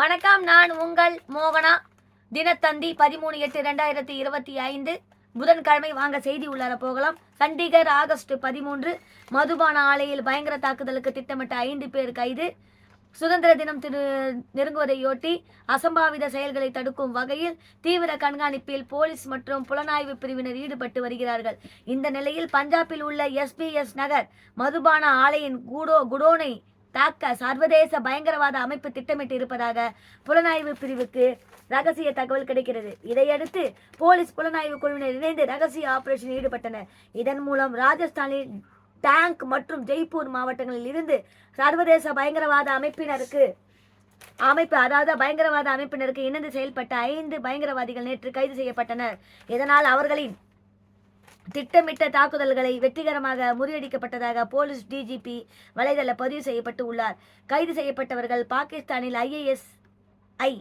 வணக்கம் நான் உங்கள் மோகனா. தினத்தந்தி பதிமூணு எட்டு ரெண்டாயிரத்தி இருபத்தி ஐந்து. புதன்கிழமை வாங்க செய்தி உள்ளார போகலாம். சண்டிகர் ஆகஸ்ட் பதிமூன்று. மதுபான ஆலையில் பயங்கர தாக்குதலுக்கு திட்டமிட்ட ஐந்து பேர் கைது. சுதந்திர தினம் திரு நெருங்குவதையொட்டி அசம்பாவித செயல்களை தடுக்கும் வகையில் தீவிர கண்காணிப்பில் போலீஸ் மற்றும் புலனாய்வு பிரிவினர் ஈடுபட்டு வருகிறார்கள். இந்த நிலையில் பஞ்சாபில் உள்ள எஸ்பிஎஸ் நகர் மதுபான ஆலையின் குடோ குடோனை தாக்க சர்வதேச பயங்கரவாத அமைப்பு திட்டமிட்டு இருப்பதாக புலனாய்வு பிரிவுக்கு ரகசிய தகவல் கிடைக்கிறது. இதையடுத்து போலீஸ் புலனாய்வு குழுவினர் இணைந்து ரகசிய ஆபரேஷனில் ஈடுபட்டனர். இதன் மூலம் ராஜஸ்தானில் டேங்க் மற்றும் ஜெய்ப்பூர் மாவட்டங்களில் இருந்து சர்வதேச பயங்கரவாத அமைப்பினருக்கு அமைப்பு அதாவது பயங்கரவாத அமைப்பினருக்கு இணைந்து செயல்பட்ட ஐந்து பயங்கரவாதிகள் நேற்று கைது செய்யப்பட்டனர். இதனால் அவர்களின் திட்டமிட்ட தாக்குதல்களை வெற்றிகரமாக முறியடிக்கப்பட்டதாக போலீஸ் டிஜிபி வலைதள பதிவு செய்யப்பட்டு உள்ளார். கைது செய்யப்பட்டவர்கள் பாகிஸ்தானில் ஐஏஎஸ் ஐ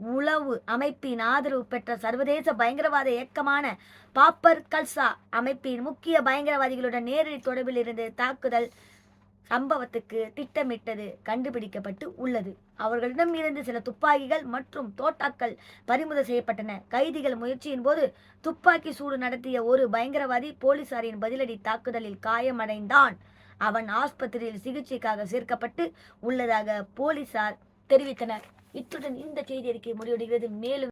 உளவு அமைப்பின் ஆதரவு பெற்ற சர்வதேச பயங்கரவாத இயக்கமான பாப்பர் கல்சா அமைப்பின் முக்கிய பயங்கரவாதிகளுடன் நேரடி தொடர்பில் இருந்து தாக்குதல் சம்பவத்துக்கு திட்டமிட்டது கண்டுபிடிக்கப்பட்டு உள்ளது. அவர்களிடம் இருந்து சில துப்பாக்கிகள் மற்றும் தோட்டாக்கள் பறிமுதல் செய்யப்பட்டன. கைதிகள் முயற்சியின் போது துப்பாக்கி சூடு நடத்திய ஒரு பயங்கரவாதி போலீசாரின் பதிலடி தாக்குதலில் காயமடைந்தான். அவன் ஆஸ்பத்திரியில் சிகிச்சைக்காக சேர்க்கப்பட்டு உள்ளதாக போலீசார் தெரிவித்தனர். இத்துடன் இந்த செய்தி அறிக்கை முடிவடைகிறது. மேலும்